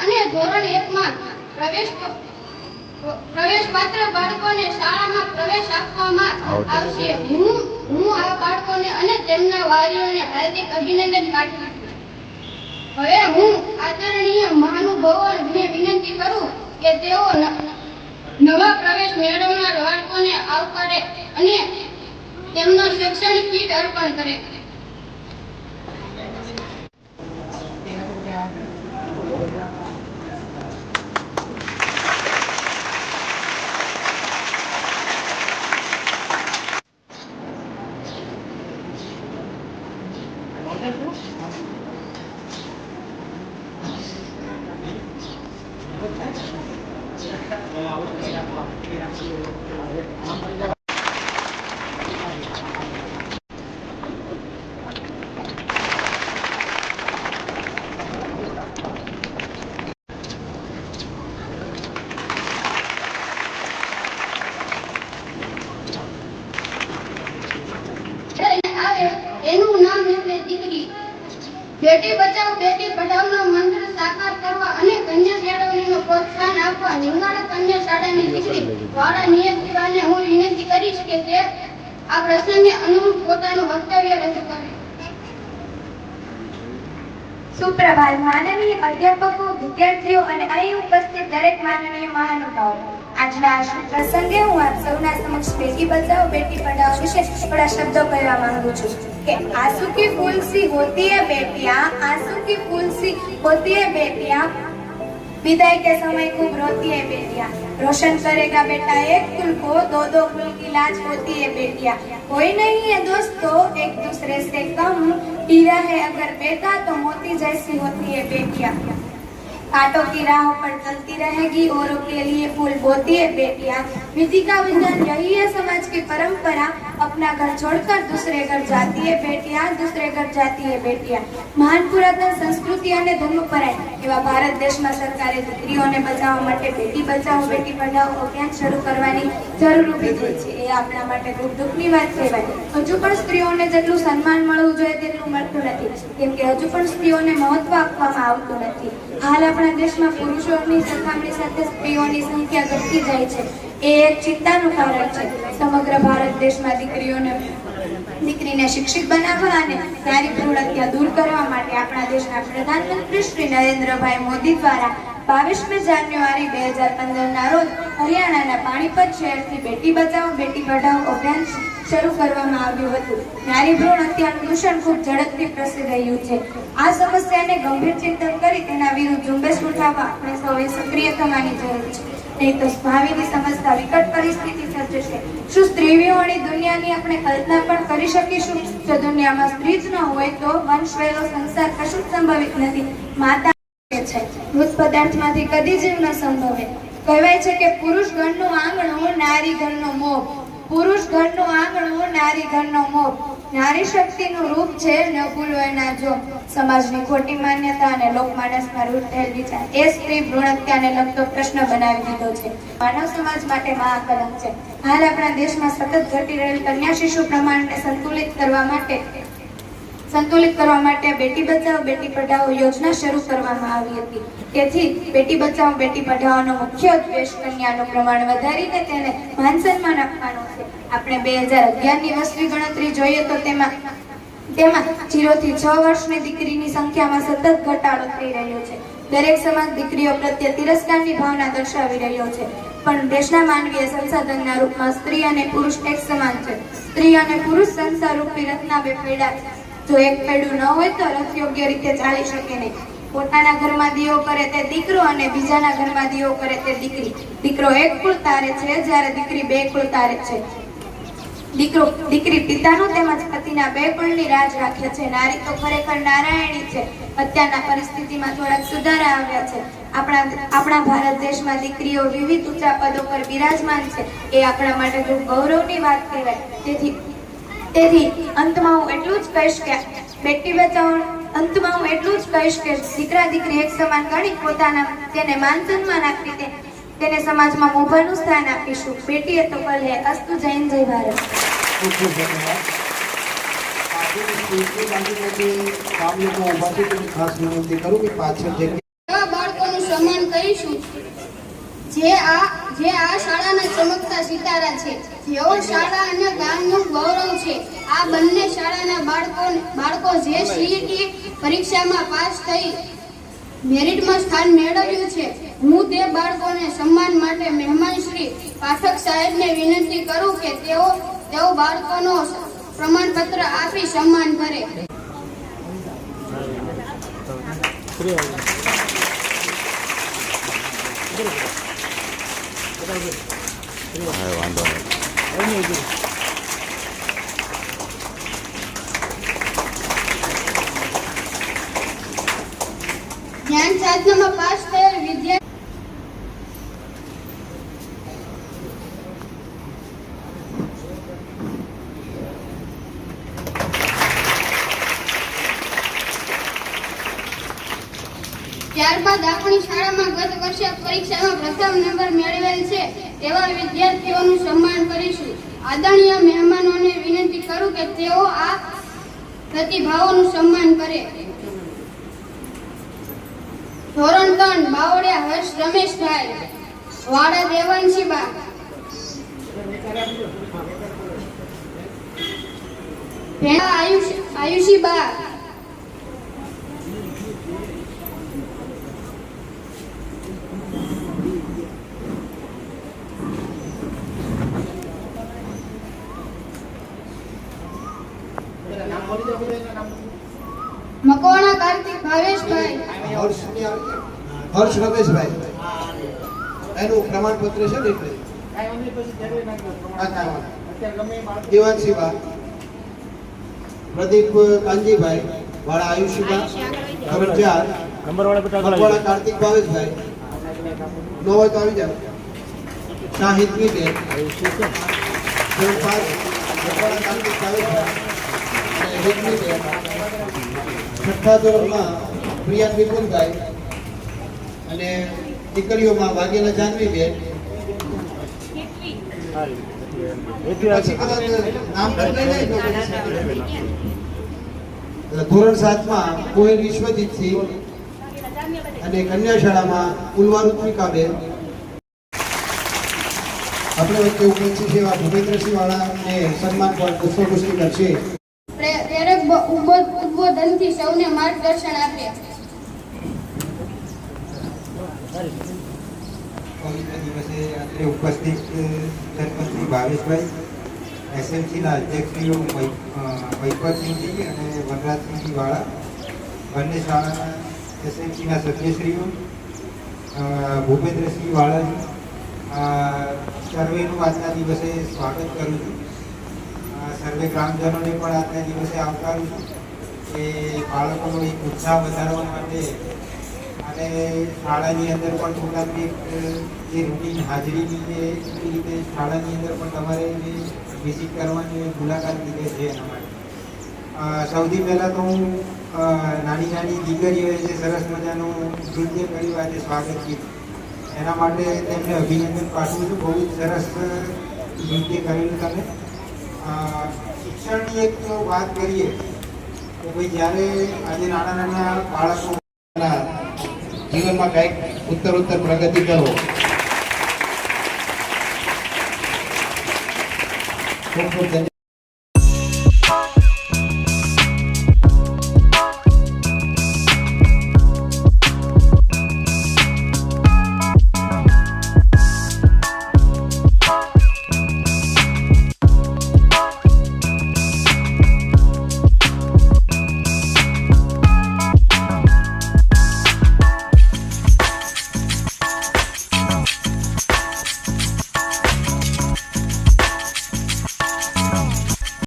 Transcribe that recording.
અને ધોરણ એકમાં પ્રવેશ પ્રવેશ પાત્ર બાળકોને શાળામાં પ્રવેશ આપવામાં આવશે. હું હું આ બાળકોને અને તેમના વાલીઓને હાર્દિક અભિનંદન પાઠવું છું. હવે હું આદરણીય મહાનુભાવોને વિનંતી કરું કે તેઓ નવા પ્રવેશ મેળવનાર બાળકોને આવકારે અને તેમનો શૈક્ષણિક કીટ અર્પણ કરે આવે એનું નામ એટલે દીકરી બેટી બચાવ બેટી પઢાઓનો મંત્ર માનવીય અધ્યાપકો આજના પ્રસંગે હું સૌના સમક્ષ બેટી બચાવો બેટી પઢાઓ વિશે થોડા શબ્દો કહેવા માંગુ છું. કે આંસુ કી ફૂલ બેટિયા આંસુ કી ફૂલ બેટિયા विदाई के समय खूब रोती है बेटिया। रोशन करेगा बेटा, एक कुल को दो दो कुल की लाज होती है बेटिया। कोई नहीं है दोस्तों एक दूसरे से कम हीरा है। अगर बेटा तो मोती जैसी होती है बेटिया। कांटों की राहों पर चलती रहेगी, औरों के लिए फूल बोती है बेटिया। विधि का विधान यही है, समाज की परंपरा। अपना घर छोड़कर दूसरे घर जाती है बेटियां दूसरे घर जाती है बेटियां મહાન પુરાતન સંસ્કૃતિ અને ધર્મપરાય એવા ભારત દેશમાં સરકારે દીકરીઓને બચાવવા માટે બેટી બચાવો બેટી પઢાઓ અભિયાન શરૂ કરવાની જરૂર ઊભી થઈ છે એ આપણા માટે ખૂબ દુઃખની વાત કહેવાય હજુ પણ સ્ત્રીઓને જેટલું સન્માન મળવું જોઈએ તેટલું મળતું નથી કેમ કે હજુ પણ સ્ત્રીઓને મહત્વ આપવામાં આવતું નથી હાલ આપણા દેશમાં પુરુષોની સરખામણી સાથે સ્ત્રીઓની સંખ્યા ઘટતી જાય છે એ એક ચિંતાનું કારણ છે. સમગ્ર ભારત દેશમાં દીકરીઓને દીકરીને શિક્ષિત બનાવવા અને નારી ભ્રૂણ હત્યા દૂર કરવા માટે આપણા દેશના પ્રધાનમંત્રી શ્રી નરેન્દ્રભાઈ મોદી દ્વારા બાવીસમી જાન્યુઆરી બે હજાર પંદરના રોજ હરિયાણાના પાણીપત શહેરથી બેટી બચાવો, બેટી પઢાઓ અભિયાન શરૂ કરવામાં આવ્યું હતું. નારી ભ્રૂણ હત્યાનું દૂષણ ખૂબ ઝડપથી પ્રસરી રહ્યું છે. આ સમસ્યાને ગંભીર ચિંતન કરી તેના વિરુદ્ધ ઝુંબેશ ઉઠાવવા આપણે સૌએ સક્રિય થવાની જરૂર છે. નહીં તો ભાવિની સમજતા વિકટ પરિસ્થિતિ સર્જશે. શું સ્ત્રીઓની દુનિયાની આપણે કલ્પના પણ કરી શકીશું? જો દુનિયામાં સ્ત્રી જ ન હોય તો વંશ વહેલો સંસાર કશું જ સંભવિત નથી. માતા છે. મૃત પદાર્થમાંથી કદી જીવ ન સંભવે. કહેવાય છે કે પુરુષ ઘરનું આંગણું, નારી ઘરનો મોભ. પુરુષ ઘરનું આંગણું, નારી ઘરનો મોહ નારી શક્તિનું રૂપ છે ન ભૂલો એના જો. સમાજની ખોટી માન્યતા અને લોકમાનસમાં રૂઢ થયેલ વિચાર એ સ્ત્રી ભ્રૂણ હત્યાને લગતો પ્રશ્ન બનાવી દીધો છે. માનવ સમાજ માટે મહાકલંક છે. હાલ આપણા દેશમાં સતત ઘટી રહેલ કન્યા શિશુ પ્રમાણને સંતુલિત કરવા માટે સંતુલિત કરવા માટે બેટી બચાવો, બેટી પઢાઓ યોજના શરૂ કરવામાં આવી હતી. તેથી બેટી બચાવો, બેટી પઢાઓનો મુખ્ય ઉદ્દેશ કન્યાનું પ્રમાણ વધારીને તેને માન સન્માન આપવાનો છે. આપણે બે હજાર અગિયારની વસ્તી ગણતરી જોઈએ તો તેમાં તેમાં જીરો થી છ વર્ષની દીકરીની સંખ્યામાં સતત ઘટાડો થઈ રહ્યો છે. દરેક સમાજ દીકરીઓ પ્રત્યે તિરસ્કારની ભાવના દર્શાવી રહ્યો છે. પણ દેશના માનવીય સંસાધનના રૂપમાં સ્ત્રી અને પુરુષ એક સમાન છે. સ્ત્રી અને પુરુષ સંસાર રૂપી રત્ના બે પૈડા જો એક પૈડું ન હોય તો રથ યોગ્ય રીતે ચાલી શકે નહીં. પોતાના ઘરમાં દીવો કરે તે દીકરો અને બીજાના ઘરમાં દીવો કરે તે દીકરી. દીકરો એક કુળ તારે છે, જ્યારે દીકરી બે કુળ તારે છે. દીકરો, દીકરી પિતાનો તેમજ પતિના બે કુળની રાજ રાખે છે. નારી તો ખરેખર નારાયણી છે. અત્યારના પરિસ્થિતિમાં થોડાક સુધારા આવ્યા છે. આપણા આપણા ભારત દેશમાં દીકરીઓ વિવિધ ઊંચા પદો પર બિરાજમાન છે. એ આપણા માટે ખૂબ ગૌરવની વાત કહેવાય. તેથી તેથી અંતમાં હું એટલું જ કહીશ કે બેટી બચાવો. અંતમાં હું એટલું જ કહીશ કે દીકરા દીકરી એક સમાન ગણી પોતાના તેને માન સન્માન આપી તે તેને સમાજમાં મોભાનું સ્થાન આપીશું. બેટી એ તો ભલે અસ્તુ જૈન જય ભારત. બાળકોનું કરીશું. જે આ જે આ શાળાના ચમકતા સિતારા છે. જેઓ શાળા અને ગામનું ગૌરવ છે. આ બંને શાળાના બાળકો બાળકો જે સીઈટી પરીક્ષામાં પાસ થઈ મેરિટમાં સ્થાન મેળવ્યું છે, હું તે બાળકોને સન્માન માટે મહેમાન શ્રી પાઠક સાહેબને વિનંતી કરું કે તેઓ તેઓ બાળકોનો પ્રમાણપત્ર આપી સન્માન કરે. હા વાંધો નહીં ધ્યાન સાધનામાં પાસ શાળામાં ગત વર્ષે પરીક્ષામાં પ્રથમ નંબર મેળવેલ છે, તેવા વિદ્યાર્થીઓનું સન્માન કરીશું. આદરણીય મહેમાનોને વિનંતી કરું કે તેઓ આ પ્રતિભાવોનું સન્માન કરે. ધોરણ ત્રણ, બાવળિયા, હર્ષ રમેશભાઈ વાડા દેવાંશીબા ભેણા આયુષ આયુષીબા મકવાણા કાર્તિક ભાવેશભાઈ. હર્ષ હર્ષ રમેશભાઈ. એનું પ્રમાણપત્ર છે ને એટલે? પ્રદીપ કાંજીભાઈ વાળા આયુષીબા નંબર ચાર નંબર વાળા કાર્તિક ભાવેશભાઈ. નો હોય તો આવી જાવ શાહિદ વિકે પાંચ કાર્તિક ભાવેશભાઈ. પ્રિયા વિપુલભાઈ અને દીકરીઓમાં વાઘેલા જાનવીબેન. ધોરણ સાતમાં કોહેલ વિશ્વજીતસિંહ અને કન્યાશાળામાં ઉલવા ઋત્વિકાબેન આપણે વચ્ચે ઉપસ્થિત એવા ભૂપેન્દ્રસિંહ વાળાને સન્માન પણ પુષ્પગુસ્તી કરશે પ્રેરક ઉદબોધનથી ઉદ્બોધ- ઉદ્બોધનથી સૌને માર્ગદર્શન આપ્યા. દિવસે ઉપસ્થિત સરપંચશ્રી ભાવેશભાઈ એસએમસીના અધ્યક્ષશ્રીઓ વૈપતસિંહજી અને વનરાજસિંહજી વાળા, બંને શાળાના એસએમસીના સભ્યશ્રીઓ ભૂપેન્દ્રસિંહ વાળાજી સર્વેનું આજના દિવસે સ્વાગત કરું છું. સર્વે ગ્રામજનોને પણ આજના દિવસે આવકારું છું કે બાળકોનો એક ઉત્સાહ વધારવા માટે અને શાળાની અંદર પણ થોડાક એક, જે રૂટીન હાજરીની જે એવી રીતે શાળાની અંદર પણ તમારે વિઝિટ કરવાની મુલાકાત લીધે છે એના માટે. સૌથી પહેલાં તો હું નાની નાની દીકરીઓએ જે સરસ મજાનું નૃત્ય કર્યું, આજે સ્વાગત કીધું. એના માટે તેમને અભિનંદન પાઠવું છું. બહુ જ સરસ નૃત્ય કરેલું તમે. શિક્ષણની એક વાત કરીએ, તો ભાઈ જ્યારે આજે નાના નાના બાળકો જીવનમાં કંઈક ઉત્તર પ્રગતિ કરો ખૂબ ખૂબ